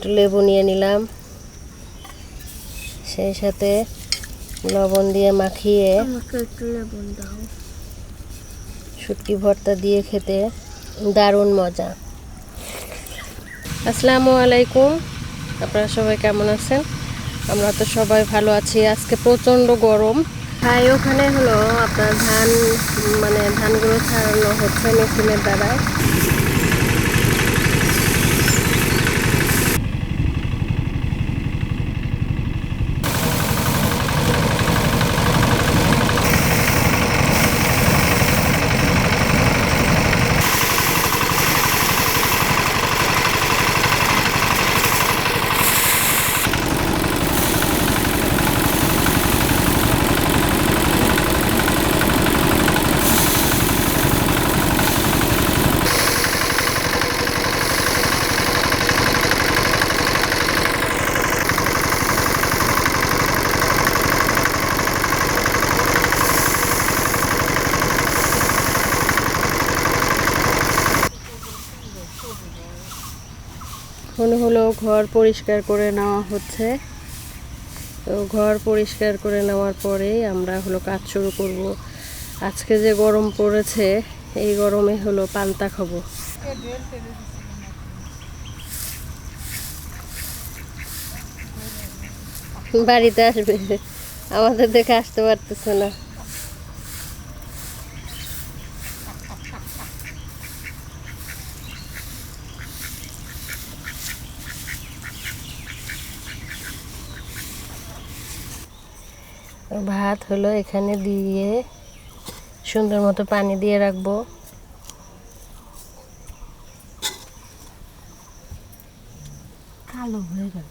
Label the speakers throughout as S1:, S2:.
S1: একটু লেবু নিয়ে নিলাম। সেই সাথে লবণ দিয়ে মাখিয়ে শুটকি ভর্তা দিয়ে খেতে দারুণ মজা। আসসালামু আলাইকুম। আপনারা সবাই কেমন আছেন? আমরা তো সবাই ভালো আছি। আজকে প্রচণ্ড গরম। তাই ওখানে হলো আপনার ধান মানে ধানগুলো ছাড়ানো হচ্ছে মেশিনের দ্বারা মনে হলো ঘর পরিষ্কার করে নেওয়া হচ্ছে। তো ঘর পরিষ্কার করে নেওয়ার পরেই আমরা হলো কাজ শুরু করব। আজকে যে গরম পড়েছে, এই গরমে হলো পান্তা খাব। বাড়িতে আসবে। আমাদের দেখে আসতে পারতেছে না। ভাত হলো এখানে দিয়ে সুন্দর মতো পানি দিয়ে রাখব।
S2: কালো হয়ে গেল।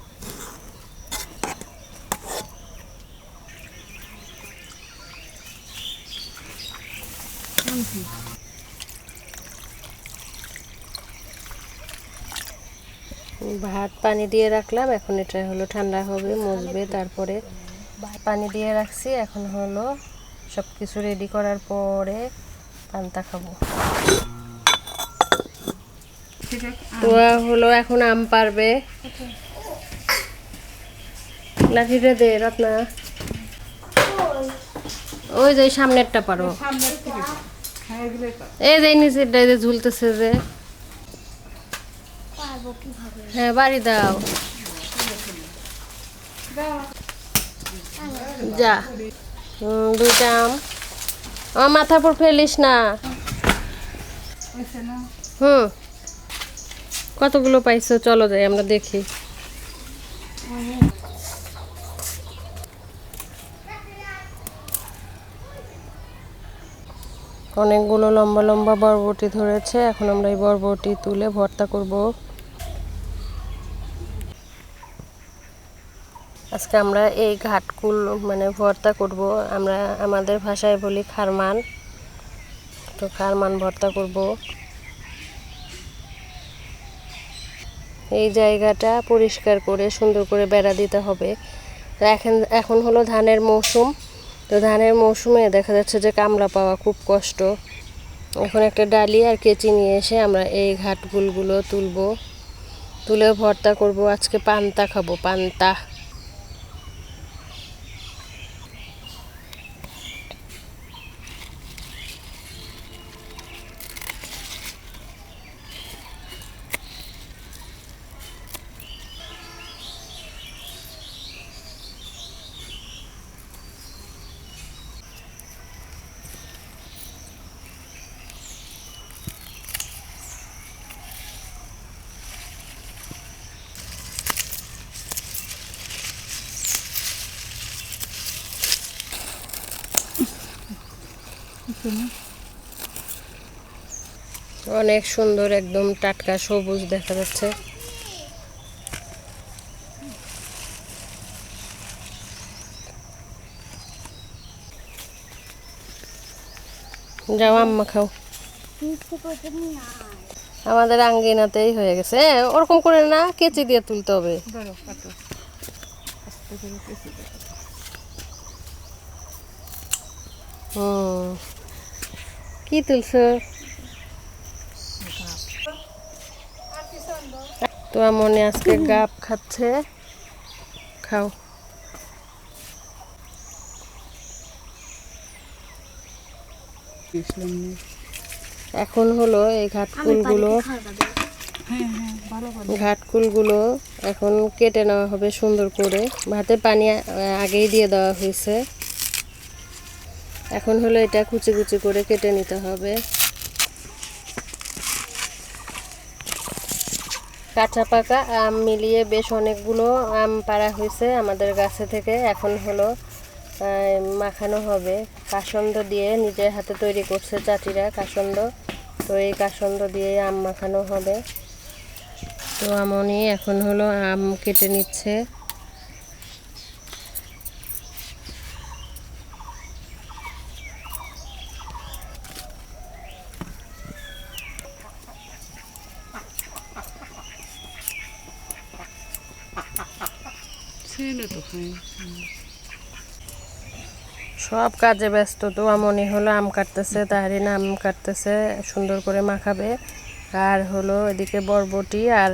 S1: ভাত পানি দিয়ে রাখলাম এখন এটা হলো ঠান্ডা হবে মুছবে তারপরে পানি দিয়ে রাখছি। এখন হলো সব কিছু রেডি করার পরে পান্তা খাব। তো হলো এখন আম পারবে। লাঠিটা দে রত্না। ওই যে সামনেরটা পারো। এই যে নিচেরটা এই যে ঝুলতেছে যে। হ্যাঁ বাড়ি দাও। যা। দুইটা আম। আমার উপর ফেলিস না। হুম। কতগুলো পাইছো? চলো যাই, আমরা দেখি। অনেকগুলো লম্বা লম্বা বরবটি ধরেছে। এখন আমরা এই বরবটি তুলে ভর্তা করব। আজকে আমরা এই ঘাটকুল মানে ভর্তা করব। আমরা আমাদের ভাষায় বলি খারমান। তো খারমান ভর্তা করব। এই জায়গাটা পরিষ্কার করে, সুন্দর করে বেড়া দিতে হবে। এখন এখন হলো ধানের মৌসুম। তো ধানের মৌসুমে দেখা যাচ্ছে যে কামলা পাওয়া খুব কষ্ট। এখন একটা ডালি আর কেচি নিয়ে এসে আমরা এই ঘাটগুলগুলো তুলবো। তুলে ভর্তা করব। আজকে পান্তা খাব, পান্তা। অনেক সুন্দর একদম টাটকা সবুজ দেখা যাচ্ছে। যাও আম্মা খাও। আমাদের আঙ্গিনাতেই হয়ে গেছে। ওরকম করে না কেচি দিয়ে তুলতে হবে। কি তুলছো? তো আমনে আজকে গাপ খাচ্ছে। খাও। এখন হলো এই ঘাটকুলগুলো
S3: হ্যাঁ হ্যাঁ
S1: ঘাটকুলগুলো এখন কেটে নেওয়া হবে সুন্দর করে। ভাতে পানি আগেই দিয়ে দেওয়া হয়েছে। এখন হলো এটা কুচি কুচি করে কেটে নিতে হবে। কাঁচা পাকা আম মিলিয়ে বেশ অনেকগুলো আম পাড়া হয়েছে আমাদের গাছে থেকে। এখন হলো মাখানো হবে। কাসন্দ দিয়ে নিজের হাতে তৈরি করছে চাটিরা কাসন্দ। তো এই কাসন্দ দিয়ে আম মাখানো হবে। তো আমনি এখন হলো আম কেটে নিচ্ছে। সব কাজে ব্যস্ত তো আমনি হলো আম কাটতেছে তাহারিন আম কাটতেছে, সুন্দর করে মাখাবে। আর হলো এদিকে বরবটি আর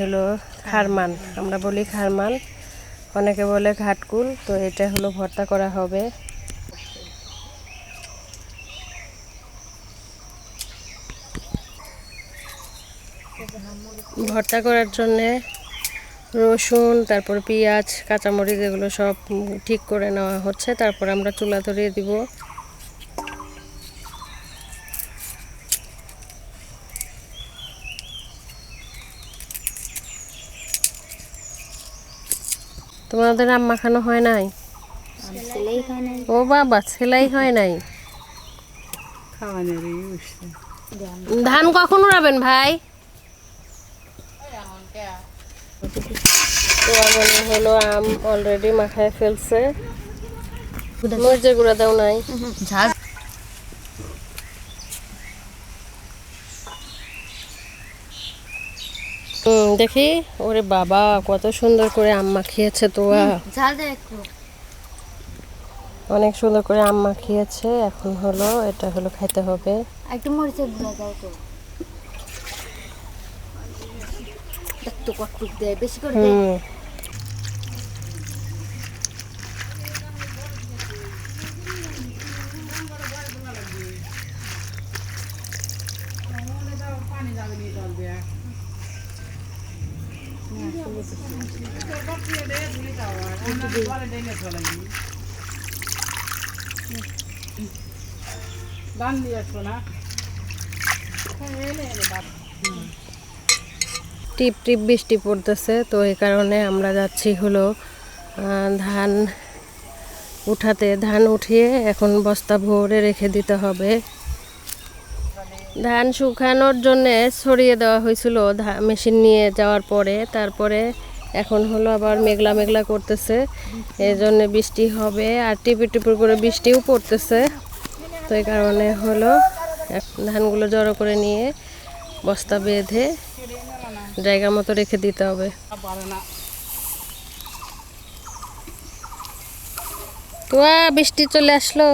S1: হলো খারমান। আমরা বলি খারমান, অনেকে বলে ঘাটকুল, তো এটা হলো ভর্তা করা হবে। ভর্তা করার জন্যে রসুন তারপর পেঁয়াজ কাঁচামরিচ এগুলো সব ঠিক করে নেওয়া হচ্ছে। তারপর আমরা চুলা ধরিয়ে দিব। তোমাদের আম মাখানো হয় নাই?
S2: ছেলেই খায় না
S1: ও বাবা সেলাই হয় নাই? ধান কখন উড়াবেন ভাই? তো আমার হলো আম অলরেডি মাখায় ফেলছে। মরিচের গুঁড়া দাও নাই।
S2: ঝাল।
S1: দেখি ওরে বাবা কত সুন্দর করে আম মাখিয়েছে তোয়া অনেক সুন্দর করে আম মাখিয়েছে এখন হলো এটা হলো খাইতে হবে।
S2: একটু মরিচের গুঁড়া দাও তো। একটু কটটুক দে বেশি করে দে
S1: হুম।
S3: দান দিয়ে আসব না
S1: টিপ টিপ বৃষ্টি পড়তেছে, তো এই কারণে আমরা যাচ্ছি হলো ধান উঠাতে। ধান উঠিয়ে এখন বস্তা ভরে রেখে দিতে হবে। ধান শুকানোর জন্য ছড়িয়ে দেওয়া হয়েছিল মেশিন নিয়ে যাওয়ার পরে। তারপরে এখন হলো আবার মেঘলা মেঘলা করতেছে এই জন্য বৃষ্টি হবে আর টিপি টিপি করে বৃষ্টিও পড়তেছে। তো এই কারণে হলো ধানগুলো জড়ো করে নিয়ে বস্তা বেঁধে জায়গা মতো রেখে দিতে হবে। বৃষ্টি চলে আসলো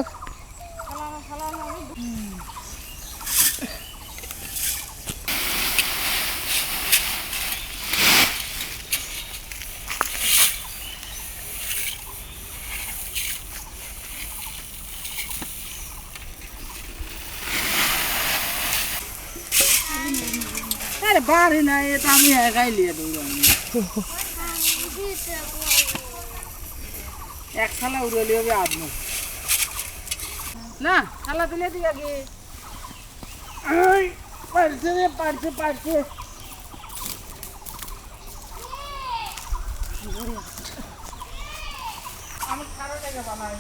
S3: আরে পারি না আমি একাই লিয়ে দেবো এক থালা উড়ে হবে আদমু না থালা তুলে আগে পারছে পারছে পারছে বানাই।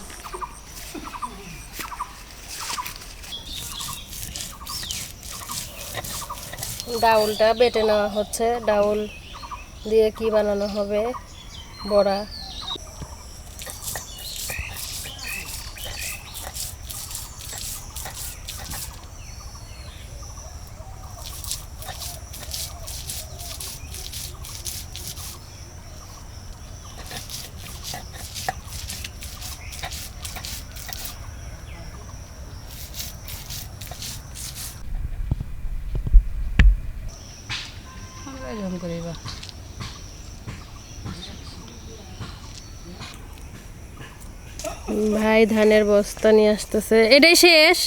S1: ডাউলটা বেটে নেওয়া হচ্ছে। ডাউল দিয়ে কি বানানো হবে? বড়া। করিব ভাই ধানের বস্তা নিয়ে আসতেছে। এটাই শেষ?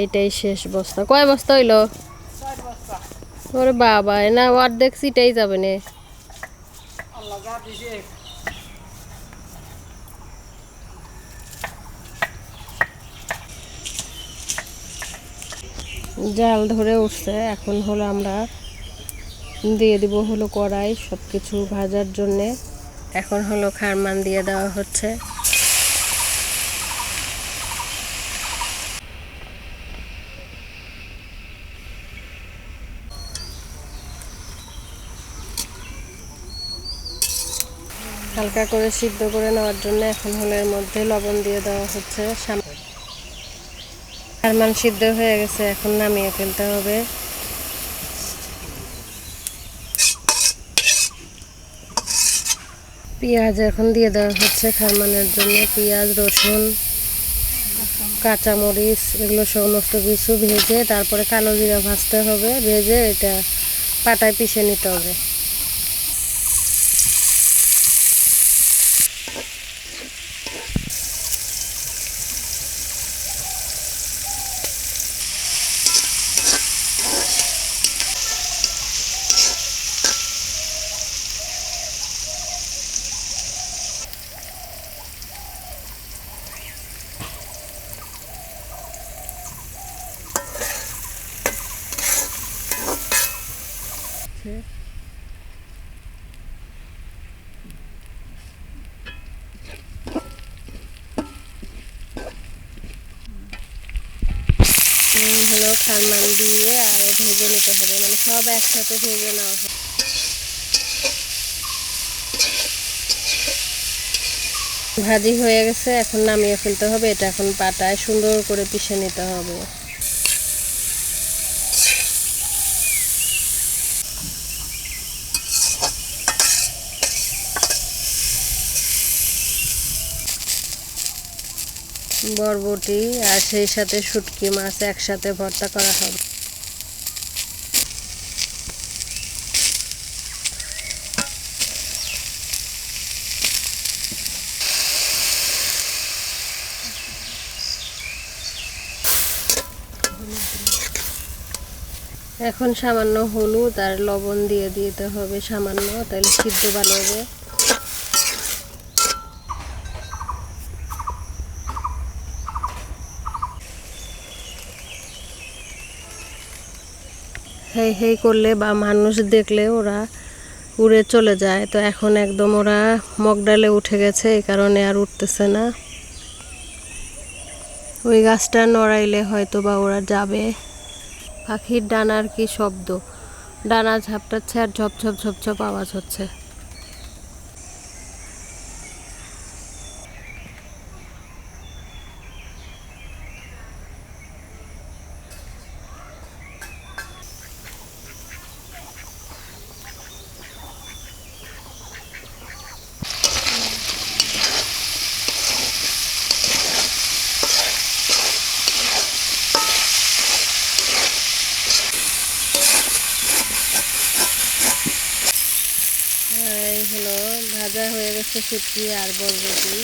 S1: এইটাই শেষ বস্তা। কয় বস্তা হইল? ওরে বাবা না, অর্ধেক এটাই যাবে না। জাল ধরে উঠছে। এখন হলো আমরা দিয়ে দিব হলো কড়াই সব কিছু ভাজার জন্যে। এখন হলো খারমান দিয়ে দেওয়া হচ্ছে। হালকা করে সিদ্ধ করে নেওয়ার জন্য এখন হলো এর মধ্যে লবণ দিয়ে দেওয়া হচ্ছে। খারমান সিদ্ধ হয়ে গেছে, এখন নামিয়ে ফেলতে হবে। পেঁয়াজ এখন দিয়ে দেওয়া হচ্ছে খারমানের জন্য। পেঁয়াজ, রসুন, কাঁচামরিচ, এগুলো সমস্ত কিছু ভেজে তারপরে কালো জিরা ভাজতে হবে। ভেজে এটা পাটায় পিষে নিতে হবে। হুম, দিয়ে আরও ভেজে নিতে হবে মানে সব একসাথে ভেজে নেওয়া হবে। ভাজি হয়ে গেছে এখন নামিয়ে ফেলতে হবে এটা এখন পাটায় সুন্দর করে পিষে নিতে হবে। বরবটি আর সেই সাথে শুটকি মাছ একসাথে ভর্তা করা হবে। এখন সামান্য হলুদ আর লবণ দিয়ে দিতে হবে সামান্য, তাহলে সিদ্ধ ভালো হবে। হেই হেই করলে বা মানুষ দেখলে ওরা উড়ে চলে যায়। তো এখন একদম ওরা মগডালে উঠে গেছে, এই কারণে আর উঠতেছে না। ওই গাছটা নড়াইলে হয়তো বা ওরা যাবে। পাখির ডানার কি শব্দ? ডানা ঝাপটাচ্ছে আর ঝপ ঝপ ঝপ ঝপ আওয়াজ হচ্ছে এই হলো ভাজা হয়ে গেছে শুটকি আর বরবটি।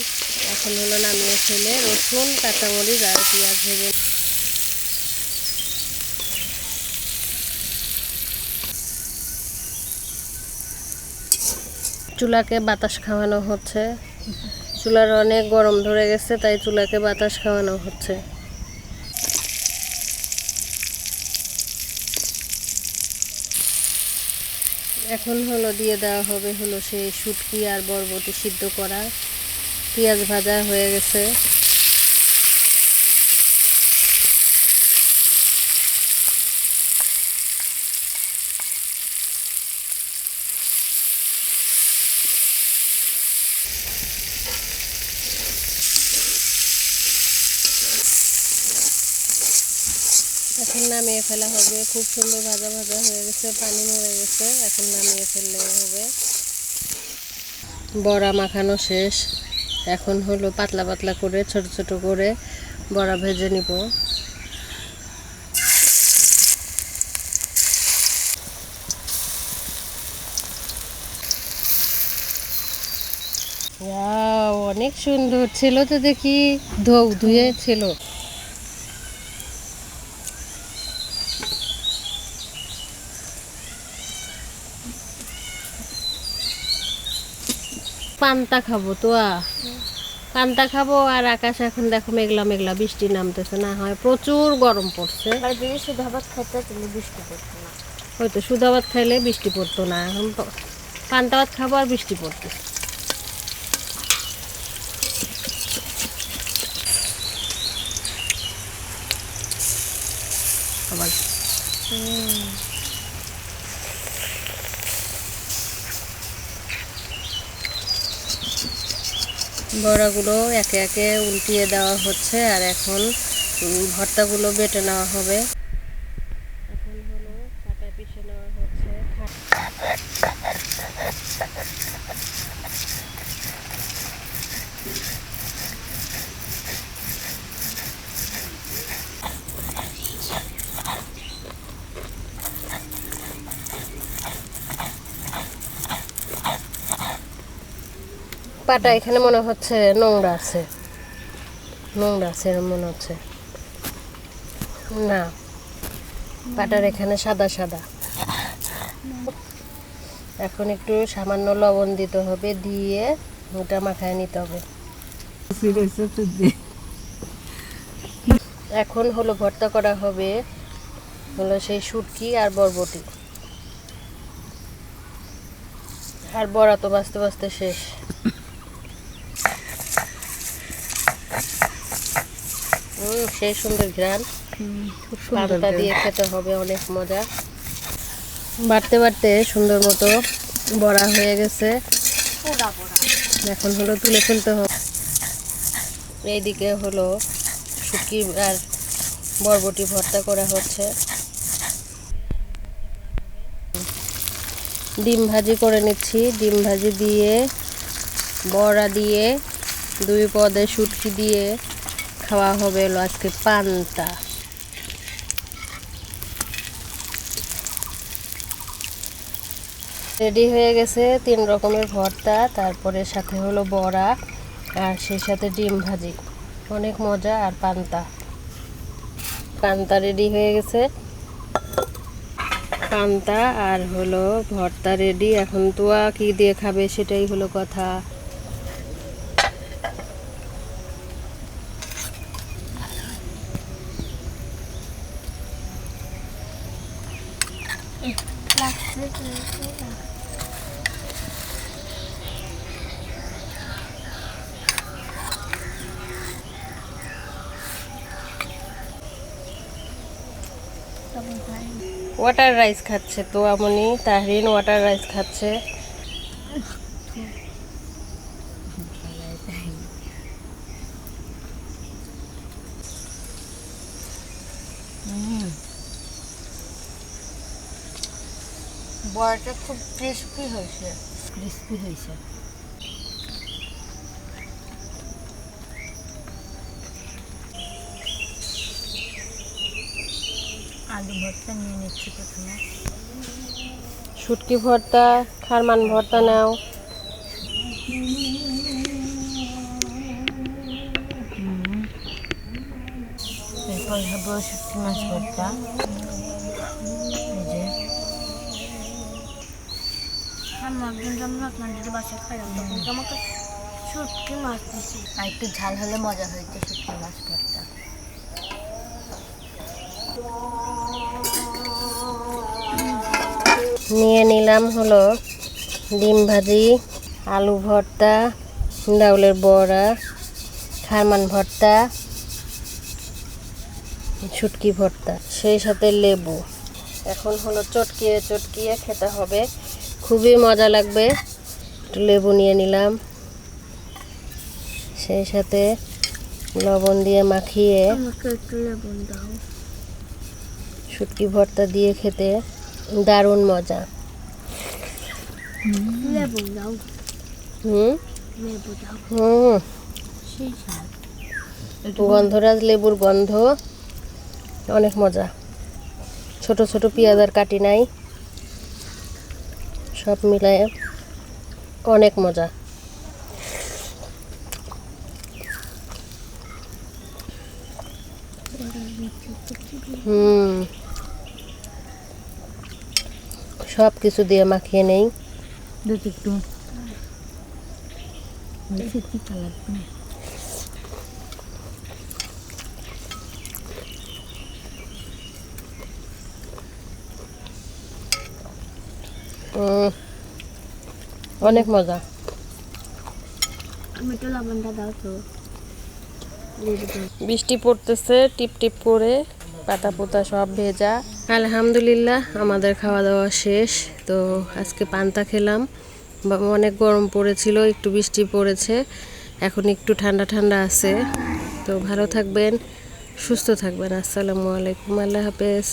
S1: এখন হলো নামিয়ে ফেলে রসুন, কাঁচামরিচ আর পেঁয়াজ ভেজে চুলাকে বাতাস খাওয়ানো হচ্ছে। চুলার অনেক গরম ধরে গেছে, তাই চুলাকে বাতাস খাওয়ানো হচ্ছে। এখন হলো দিয়ে দেওয়া হবে হলো সেই শুটকি আর বরবটি সিদ্ধ করা। পেঁয়াজ ভাজা হয়ে গেছে এখন নামিয়ে ফেলা হবে। খুব সুন্দর ভাজা ভাজা হয়ে গেছে, পানি মরে গেছে, এখন নামিয়ে ফেললে হবে। বড়া মাখানো শেষ। এখন হলো পাতলা পাতলা করে, ছোট ছোট করে বড়া ভেজে নিব। অনেক সুন্দর। ছিল তো দেখি ধৌ ধুয়ে ছিল। পান্তা খাব তো পান্তা খাব আর আকাশ এখন দেখো মেঘলা মেঘলা বৃষ্টি নামতেছে না হয় প্রচুর গরম পড়ছে।
S2: শুধু ভাত খাইতে বৃষ্টি পড়তো না।
S1: হয়তো ভাত খাইলে বৃষ্টি পড়তো না এখন পান্তা ভাত খাব আর বৃষ্টি পড়তো আবার বড়াগুলো একে একে উল্টিয়ে দেওয়া হচ্ছে আর এখন ভর্তাগুলো বেটে নেওয়া হবে। পাটা এখানে মনে হচ্ছে নোংরা আছে। নোংরা আছে মনে হচ্ছে। না, পাটার এখানে সাদা সাদা। এখন একটু সামান্য লবণ দিতে হবে, দিয়ে ওটা মাখায় নিতে হবে। এখন হলো ভর্তা করা হবে, হলো সেই শুটকি আর বরবটি। আর বড়া তো বাঁচতে বাঁচতে শেষ হুম সেই সুন্দর ঘ্রাণ। পান্তা দিয়ে খেতে হবে অনেক মজা। বাড়তে বাড়তে সুন্দর মতো বড়া হয়ে গেছে। এখন হলো তুলে ফেলতে হবে। এইদিকে হলো শুটকি আর বরবটি ভর্তা করা হচ্ছে। ডিম ভাজি করে নিচ্ছি। ডিম ভাজি দিয়ে বড়া দিয়ে দুই পদে শুটকি দিয়ে খাওয়া হবে হলো আজকে পান্তা। রেডি হয়ে গেছে তিন রকমের ভর্তা, তারপরে সাথে হলো বড়া আর সেই সাথে ডিম ভাজি। অনেক মজা আর পান্তা। পান্তা রেডি হয়ে গেছে। পান্তা আর হলো ভর্তা রেডি এখন তোয়া কি দিয়ে খাবে সেটাই হলো কথা। ওয়াটার রাইস খাচ্ছে তো আমনি তাহরিন ওয়াটার রাইস খাচ্ছে। বড়াটা খুব ক্রিস্পি হয়েছে।
S2: ক্রিস্পি হয়েছে। আলু ভর্তা নিয়ে নিচ্ছি প্রথমে।
S1: শুটকি ভর্তা খারমান ভর্তা নাও।
S2: এরপর হবে শুটকি মাছ ভর্তা। যে। আমি একদিন যেমন আপনাদের বাসায় খাইলাম তখন তো আমাকে শুটকি মাছ দিছি। আর একটু ঝাল হলে মজা হয়েছে শুটকি মাছ ভর্তা।
S1: নিয়ে নিলাম হলো ডিম ভাজি আলু ভর্তা ডাউলের বড়া খারমান ভর্তা শুটকি ভর্তা সেই সাথে লেবু। এখন হলো চটকিয়ে চটকিয়ে খেতে হবে। খুবই মজা লাগবে। একটু লেবু নিয়ে নিলাম। সেই সাথে লবণ দিয়ে মাখিয়ে শুটকি ভর্তা দিয়ে খেতে। দারুণ মজা। হুম? গন্ধরাজ লেবুর গন্ধ। অনেক মজা। ছোট ছোট পেঁয়াজার কাটি নাই। সব মিলায়ে অনেক মজা। হুম। সব কিছু দিয়ে মাখিয়ে নেই।
S2: একটু।
S1: অনেক মজা। বৃষ্টি পড়তেছে টিপ টিপ করে পাতা পোতা সব ভেজা। আলহামদুলিল্লাহ, আমাদের খাওয়া দাওয়া শেষ। তো আজকে পান্তা খেলাম। অনেক গরম পড়েছিল, একটু বৃষ্টি পড়েছে। এখন একটু ঠান্ডা ঠান্ডা আছে। তো ভালো থাকবেন, সুস্থ থাকবেন। আসসালামু আলাইকুম, আল্লাহ হাফেজ।